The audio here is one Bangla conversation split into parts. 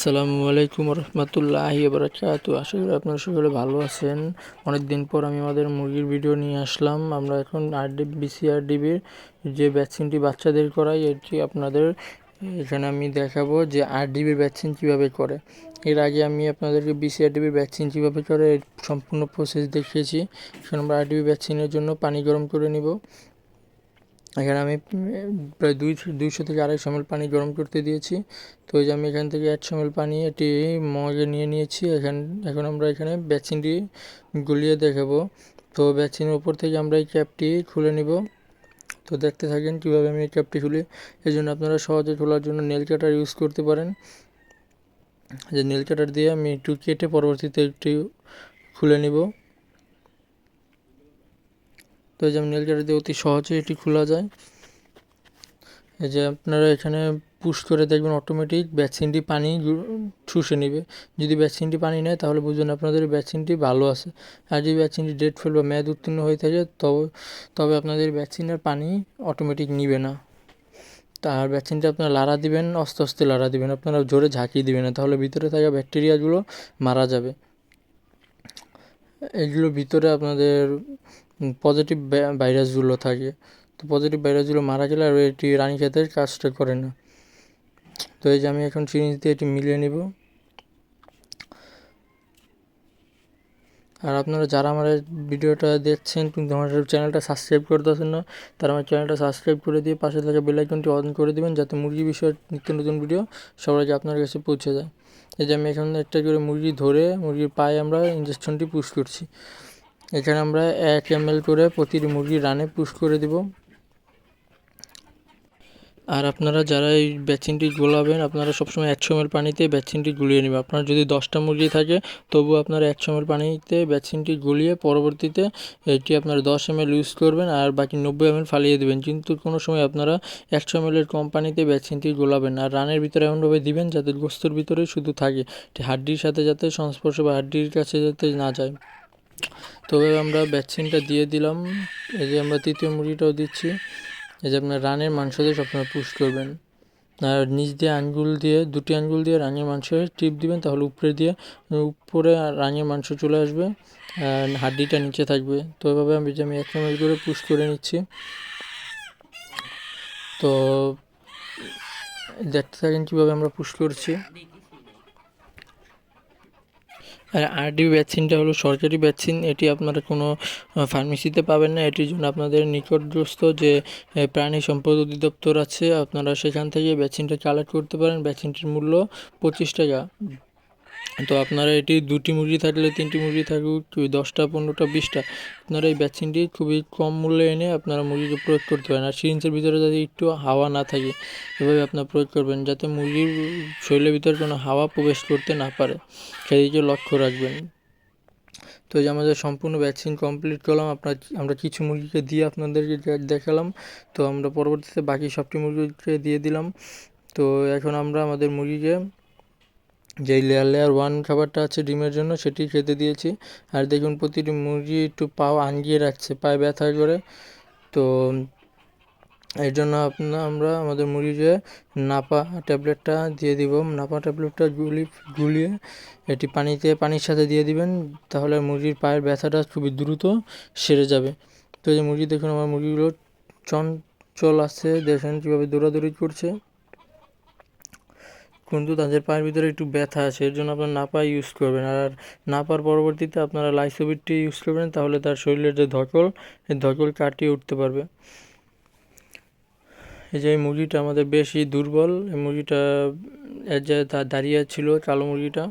আসসালামু আলাইকুম রহমতুল্লাহি বারাকাতু আশা করি আপনারা সকলে ভালো আছেন। অনেক দিন পর আমি আমাদের মুরগির ভিডিও নিয়ে আসলাম। আমরা এখন আরডি বিসিআরডিবির যে ভ্যাকসিনটি বাচ্চাদের করাই, এটি আপনাদের এখানে আমি দেখাবো যে আরডিবির ভ্যাকসিন কীভাবে করে। এর আগে আমি আপনাদেরকে বিসিআরডিবির ভ্যাকসিন কীভাবে করে সম্পূর্ণ প্রসেস দেখিয়েছি। এখন আমরা আরডিবি ভ্যাকসিনের জন্য পানি গরম করে নিব। এখানে আমি প্রায় দুই, দুইশো থেকে আড়াইশো এমএল পানি গরম করতে দিয়েছি। তো এই যে আমি এখান থেকে একশো এমএল পানি এটি মগে নিয়ে নিয়েছি। এখান, এখন আমরা এখানে ভ্যাকসিনটি গুলিয়ে দেখাবো। তো ভ্যাকসিনের উপর থেকে আমরা এই ক্যাপটি খুলে নিব। তো দেখতে থাকেন কীভাবে আমি এই ক্যাপটি খুলি। এই জন্য আপনারা সহজে খোলার জন্য নেল কাটার ইউজ করতে পারেন। যে নেল কাটার দিয়ে আমি একটু কেটে পরবর্তীতে একটি খুলে নিব। তো এই যে নেল কাটার দিয়ে অতি সহজে এটি খোলা যায়। এই যে আপনারা এখানে পুশ করে দেখবেন অটোমেটিক ভ্যাকসিনটি পানি শুষে নেবে। যদি ভ্যাকসিনটি পানি নেয় তাহলে বুঝবেন আপনাদের ভ্যাকসিনটি ভালো আছে। আর যদি ভ্যাকসিনটি ডেট ফেল বা মেয়াদ উত্তীর্ণ হয়ে থাকে, তবে তবে আপনাদের ভ্যাকসিনের পানি অটোমেটিক নিবে না। তার ভ্যাকসিনটা আপনারা লাড়া দিবেন আস্তে আস্তে লাড়া দিবেন, আপনারা জোরে ঝাঁকিয়ে দিবেন না, তাহলে ভিতরে থাকা ব্যাকটেরিয়াগুলো মারা যাবে। এগুলো ভিতরে আপনাদের পজিটিভ ভাইরাসগুলো থাকে। তো পজিটিভ ভাইরাসগুলো মারা গেলে আর এটি রানীক্ষেতের কাজটা করে না। তো এই যে আমি এখন সিরিঞ্জ দিয়ে এটি মিলিয়ে নিব। আর আপনারা যারা আমার ভিডিওটা দেখছেন কিন্তু আমার চ্যানেলটা সাবস্ক্রাইব করে দেওয়ার না তারা আমার চ্যানেলটা সাবস্ক্রাইব করে দিয়ে পাশে থাকা বেলাইকনটি অন করে দেবেন, যাতে মুরগি বিষয়ে নিত্য নতুন ভিডিও সবার আগে আপনার কাছে পৌঁছে যায়। এই যে আমি এখানে একটা করে মুরগি ধরে, মুরগির পায়ে আমরা ইঞ্জেকশনটি পুশ করছি। এখানে আমরা এক এম করে প্রতিটি মুরগি রানে পুশ করে দিব। আর আপনারা যারা এই ভ্যাকসিনটি গোলাবেন, আপনারা সবসময় একশো এমএল পানিতে ভ্যাকসিনটি গুলিয়ে নেবেন। আপনার যদি দশটা মুরগি থাকে তবু আপনারা একশো এমএল পানিতে ভ্যাকসিনটি গুলিয়ে পরবর্তীতে এটি আপনারা দশ এমএল ইউজ করবেন আর বাকি নব্বই এমএল ফালিয়ে দেবেন। কিন্তু কোনো সময় আপনারা একশো এমএলের কম পানিতে ভ্যাকসিনটি গোলাবেন আর রানের ভিতরে এমনভাবে দিবেন যাতে গোস্তর ভিতরে শুধু থাকে। হাড্ডির সাথে যাতে সংস্পর্শ বা হাড্ডির কাছে যাতে না যায়। তবে আমরা ভ্যাকসিনটা দিয়ে দিলাম। এই যে আমরা তৃতীয় মুরগিটাও দিচ্ছি। এই যে আপনার রানের মাংস দিয়ে সব সবসময় পুশ করবেন। আর নিচ দিয়ে আঙ্গুল দিয়ে, দুটি আঙ্গুল দিয়ে রানের মাংসের টিপ দিবেন, তাহলে উপরে দিয়ে, উপরে রানের মাংস চলে আসবে, আর হাড্ডিটা নিচে থাকবে। তো এভাবে আমি আমি এক চামচ করে পুশ করে নিচ্ছি। তো দেখতে থাকেন কীভাবে আমরা পুশ করছি? আর আরডি ভ্যাকসিনটা হলো সরকারি ভ্যাকসিন এটি আপনারা কোনো ফার্মেসিতে পাবেন না। এটির জন্য আপনাদের নিকটস্থ যে প্রাণী সম্পদ অধিদপ্তর আছে, আপনারা সেখান থেকে ভ্যাকসিনটা কালেক্ট করতে পারেন। ভ্যাকসিনটির মূল্য পঁচিশ টাকা। তো আপনারা এটি দুটি মুরগি থাকলে তিনটি মুরগি থাকুক দশটা, পনেরোটা, বিশটা, আপনারা এই ভ্যাকসিনটি খুবই কম মূল্যে এনে আপনারা মুরগিকে প্রয়োগ করতে পারেন। আর সিরিঞ্জের ভিতরে যাতে একটু হাওয়া না থাকে, এভাবে আপনার প্রয়োগ করবেন যাতে মুরগির শরীরের ভিতরে কোনো হাওয়া প্রবেশ করতে না পারে। সেদিকে লক্ষ্য রাখবেন। তো যে আমাদের সম্পূর্ণ ভ্যাকসিন কমপ্লিট করলাম, আপনার আমরা কিছু মুরগিকে দিয়ে আপনাদেরকে দেখালাম। তো আমরা পরবর্তীতে বাকি সবটি মুরগিকে দিয়ে দিলাম। তো এখন আমরা আমাদের মুরগিকে যেই লেয়ার লেয়ার ওয়ান খাবারটা আছে ডিমের জন্য, সেটি খেতে দিয়েছি। আর দেখুন, প্রতিটি মুরগি একটু পাও আঙ্গিয়ে রাখছে, পায়ে ব্যথা করে। তো এর জন্য আপনার আমরা আমাদের মুরগিকে নাপা ট্যাবলেটটা দিয়ে দিব। নাপা ট্যাবলেটটা গুলি, গুলিয়ে এটি পানিতে, পানির সাথে দিয়ে দিবেন, তাহলে মুরগির পায়ের ব্যথাটা খুবই দ্রুত সেরে যাবে। তো এই মুরগি দেখুন, আমার মুরগিগুলো চঞ্চল আছে দেখেন কীভাবে দৌড়াদৌড়ি করছে। কিন্তু তাদের পায়ের ভিতরে একটু ব্যথা আছে, এর জন্য আপনার নাপা ইউজ করবেন। আর নাপার পরবর্তীতে আপনারা লাইসোবিটটি ইউজ করবেন, তাহলে তার শরীরের যে ধকল, এই ধকল কাটিয়ে উঠতে পারবে। এই যে এই মুরগিটা আমাদের বেশি দুর্বল, এই মুরগিটা এর যে দাঁড়িয়ে ছিল, কালো মুরগিটা।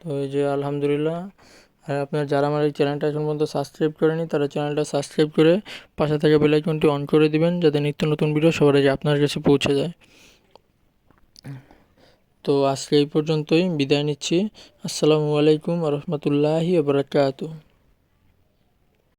তো এই যে আলহামদুলিল্লাহ, আর আপনার যারা আমার এই চ্যানেলটা এখন পর্যন্ত সাবস্ক্রাইব করেনি, তারা চ্যানেলটা সাবস্ক্রাইব করে পাশে থাকা বেলাইকনটি অন করে দিবেন, যাতে নিত্য নতুন ভিডিও সবার আগে আপনার কাছে পৌঁছে যায়। তো আজকে এই পর্যন্তই বিদায় নিচ্ছি। আসসালামু আলাইকুম রহমতুল্লাহি বারকাতু